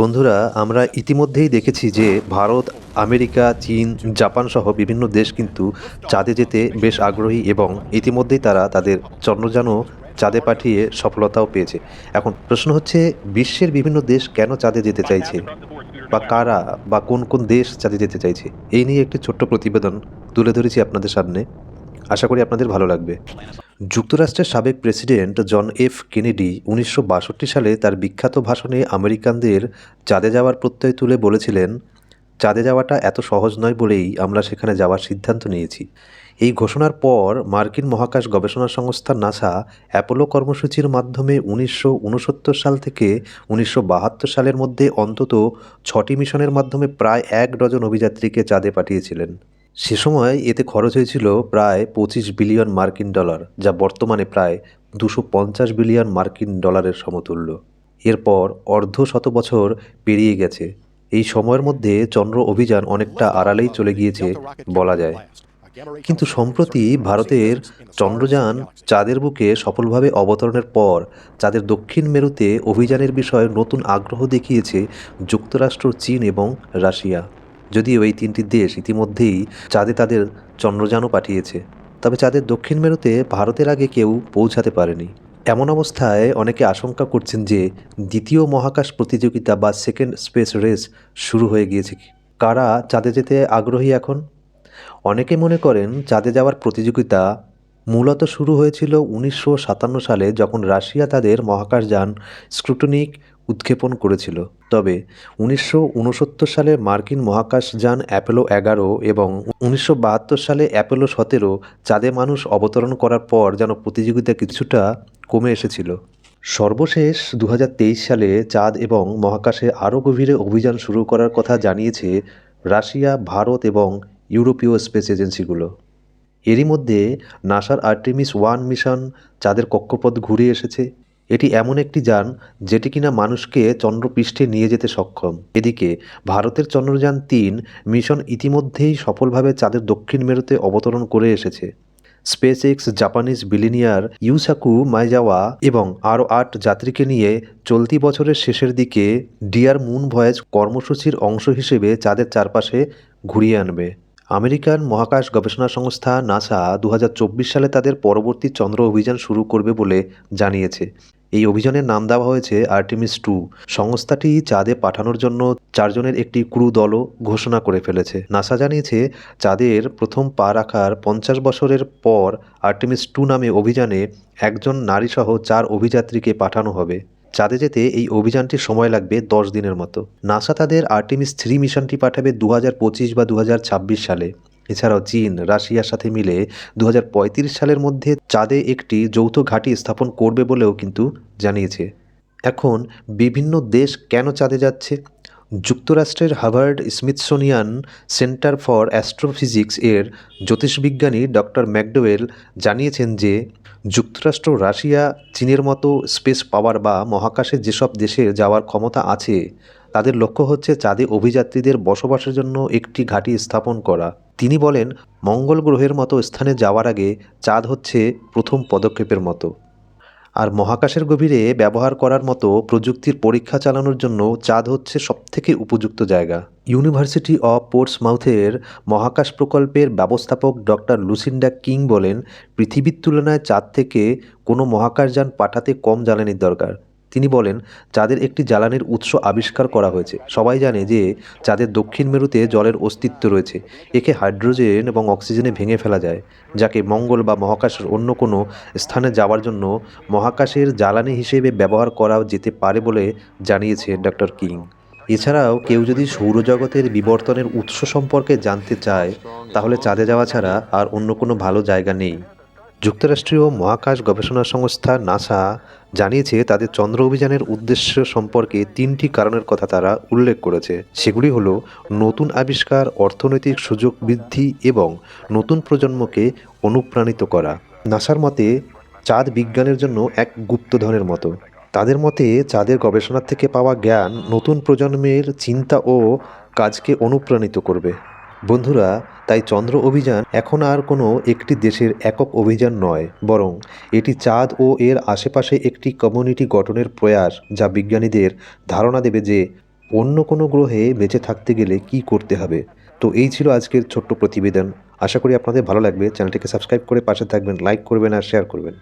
বন্ধুরা, আমরা ইতিমধ্যেই দেখেছি যে ভারত, আমেরিকা, চীন, জাপান সহ বিভিন্ন দেশ কিন্তু চাঁদে যেতে বেশ আগ্রহী এবং ইতিমধ্যেই তারা তাদের চন্দ্রযানও চাঁদে পাঠিয়ে সফলতাও পেয়েছে। এখন প্রশ্ন হচ্ছে, বিশ্বের বিভিন্ন দেশ কেন চাঁদে যেতে চাইছে? বা কারা বা কোন কোন দেশ চাঁদে যেতে চাইছে? এই নিয়ে একটি ছোট্ট প্রতিবেদন তুলে ধরেছি আপনাদের সামনে। আশা করি আপনাদের ভালো লাগবে। যুক্তরাষ্ট্রের সাবেক প্রেসিডেন্ট জন এফ কেনেডি উনিশশো বাষট্টি সালে তার বিখ্যাত ভাষণে আমেরিকানদের চাঁদে যাওয়ার প্রত্যয় তুলে বলেছিলেন, চাঁদে যাওয়াটা এত সহজ নয় বলেই আমরা সেখানে যাওয়ার সিদ্ধান্ত নিয়েছি এই ঘোষণার পর মার্কিন মহাকাশ গবেষণা সংস্থা নাসা অ্যাপোলো কর্মসূচির মাধ্যমে উনিশশো উনসত্তর সাল থেকে উনিশশো বাহাত্তর সালের মধ্যে অন্তত ছটি মিশনের মাধ্যমে প্রায় এক ডজন অভিযাত্রীকে চাঁদে পাঠিয়েছিলেন। সে সময় এতে খরচ হয়েছিল প্রায় পঁচিশ বিলিয়ন মার্কিন ডলার, যা বর্তমানে প্রায় দুশো পঞ্চাশ বিলিয়ন মার্কিন ডলারের সমতুল্য। এরপর অর্ধ শত বছর পেরিয়ে গেছে। এই সময়ের মধ্যে চন্দ্র অভিযান অনেকটা আড়ালেই চলে গিয়েছে বলা যায়। কিন্তু সম্প্রতি ভারতের চন্দ্রযান চাঁদের বুকে সফলভাবে অবতরণের পর চাঁদের দক্ষিণ মেরুতে অভিযানের বিষয়ে নতুন আগ্রহ দেখিয়েছে যুক্তরাষ্ট্র, চীন এবং রাশিয়া। যদিও এই তিনটি দেশ ইতিমধ্যেই চাঁদে তাদের চন্দ্রযানও পাঠিয়েছে। তবে চাঁদের দক্ষিণ মেরুতে ভারতের আগে কেউ পৌঁছাতে পারেনি। এমন অবস্থায় অনেকে আশঙ্কা করছেন যে দ্বিতীয় মহাকাশ প্রতিযোগিতা বা সেকেন্ড স্পেস রেস শুরু হয়ে গিয়েছে কারা চাঁদে যেতে আগ্রহী এখন? অনেকে মনে করেন চাঁদে যাওয়ার প্রতিযোগিতা মূলত শুরু হয়েছিল উনিশশো সাতান্ন সালে যখন রাশিয়া তাদের মহাকাশযান স্ক্রুটনিক উৎক্ষেপণ করেছিল। তবে উনিশশো উনসত্তর সালে মার্কিন মহাকাশযান অ্যাপোলো এগারো এবং উনিশশো বাহাত্তর সালে অ্যাপোলো সতেরো চাঁদে মানুষ অবতরণ করার পর যেন প্রতিযোগিতা কিছুটা কমে এসেছিল। সর্বশেষ দু হাজার তেইশ সালে চাঁদ এবং মহাকাশে আরও গভীরে অভিযান শুরু করার কথা জানিয়েছে রাশিয়া, ভারত এবং ইউরোপীয় স্পেস এজেন্সিগুলো। এরই মধ্যে নাসার আর্টেমিস ওয়ান মিশন চাঁদের কক্ষপথ ঘুরে এসেছে। এটি এমন একটি যান যেটি কিনা মানুষকে চন্দ্রপৃষ্ঠে নিয়ে যেতে সক্ষম। এদিকে, ভারতের চন্দ্রযান তিন মিশন ইতিমধ্যেই সফলভাবে চাঁদের দক্ষিণ মেরুতে অবতরণ করে এসেছে। SpaceX Japanese billionaire Yusaku Maezawa এবং আরও আট যাত্রীকে নিয়ে চলতি বছরের শেষের দিকে ডিয়ার মুন ভয়েজ কর্মসূচির অংশ হিসেবে চাঁদের চারপাশে ঘুরিয়ে আনবে। আমেরিকান মহাকাশ গবেষণা সংস্থা নাসা দু হাজার চব্বিশ সালে তাদের পরবর্তী চন্দ্র অভিযান শুরু করবে বলে জানিয়েছে। এই অভিযানের নাম দেওয়া হয়েছে আর্টিমিস টু। সংস্থাটি চাঁদে পাঠানোর জন্য চারজনের একটি ক্রু দলও ঘোষণা করে ফেলেছে। নাসা জানিয়েছে, চাঁদের প্রথম পা রাখার পঞ্চাশ বছরের পর আর্টিমিস টু নামে অভিযানে একজন নারীসহ চার অভিযাত্রীকে পাঠানো হবে। চাঁদে যেতে এই অভিযানটির সময় লাগবে দশ দিনের মতো। নাসা তাদের আর্টিমিস থ্রি মিশনটি পাঠাবে দু বা দু হাজার ছাব্বিশ সালে। এছাড়াও চীন, রাশিয়ার সাথে মিলে দু হাজার পঁয়ত্রিশ সালের মধ্যে চাঁদে একটি যৌথ ঘাঁটি স্থাপন করবে বলেও কিন্তু জানিয়েছে। এখন বিভিন্ন দেশ কেন চাঁদে যাচ্ছে? যুক্তরাষ্ট্রের Harvard Smithsonian center for astrophysics এর জ্যোতিষবিজ্ঞানী ডক্টর ম্যাকডোয়েল জানিয়েছেন যে, যুক্তরাষ্ট্র, রাশিয়া, চীনের মতো স্পেস পাওয়ার বা মহাকাশে যেসব দেশে যাওয়ার ক্ষমতা আছে, তাদের লক্ষ্য হচ্ছে চাঁদে অভিযাত্রীদের বসবাসের জন্য একটি ঘাঁটি স্থাপন করা। তিনি বলেন, মঙ্গল গ্রহের মতো স্থানে যাওয়ার আগে চাঁদ হচ্ছে প্রথম পদক্ষেপের মতো। আর মহাকাশের গভীরে ব্যবহার করার মতো প্রযুক্তির পরীক্ষা চালানোর জন্য চাঁদ হচ্ছে সবথেকে উপযুক্ত জায়গা। ইউনিভার্সিটি অফ পোর্টসমাউথের মহাকাশ প্রকল্পের ব্যবস্থাপক ডক্টর লুসিন্ডা কিং বলেন, পৃথিবীর তুলনায় চাঁদ থেকে কোনো মহাকাশযান পাঠাতে কম জ্বালানির দরকার। তিনি বলেন চাঁদের একটি জ্বালানির উৎস আবিষ্কার করা হয়েছে, সবাই জানে যে চাঁদের দক্ষিণ মেরুতে জলের অস্তিত্ব রয়েছে, একে হাইড্রোজেন এবং অক্সিজেনে ভেঙে ফেলা যায়, যাকে মঙ্গল বা মহাকাশের অন্য কোনো স্থানে যাওয়ার জন্য মহাকাশের জ্বালানি হিসেবে ব্যবহার করা যেতে পারে বলে জানিয়েছে ডক্টর কিং। এছাড়াও কেউ যদি সৌরজগতের বিবর্তনের উৎস সম্পর্কে জানতে চায়, তাহলে চাঁদে যাওয়া ছাড়া আর অন্য কোনো ভালো জায়গা নেই। যুক্তরাষ্ট্রীয় মহাকাশ গবেষণা সংস্থা নাসা জানিয়েছে তাদের চন্দ্র অভিযানের উদ্দেশ্য সম্পর্কে তিনটি কারণের কথা তারা উল্লেখ করেছে। সেগুলি হলো, নতুন আবিষ্কার, অর্থনৈতিক সুযোগ বৃদ্ধি এবং নতুন প্রজন্মকে অনুপ্রাণিত করা। নাসার মতে, চাঁদ বিজ্ঞানের জন্য এক গুপ্তধনের মতো। তাদের মতে, চাঁদের গবেষণার থেকে পাওয়া জ্ঞান নতুন প্রজন্মের চিন্তা ও কাজকে অনুপ্রাণিত করবে। বন্ধুরা, তাই চন্দ্র অভিযান এখন আর কোনো একটি দেশের একক অভিযান নয়, বরং এটি চাঁদ ও এর আশেপাশে একটি কমিউনিটি গঠনের প্রয়াস যা বিজ্ঞানীদের ধারণা দেবে যে অন্য কোনো গ্রহে বেঁচে থাকতে গেলে কি করতে হবে। তো এই ছিল আজকের ছোট্ট প্রতিবেদন। আশা করি আপনাদের ভালো লাগবে। চ্যানেলটিকে সাবস্ক্রাইব করে পাশে থাকবেন, লাইক করবেন আর শেয়ার করবেন।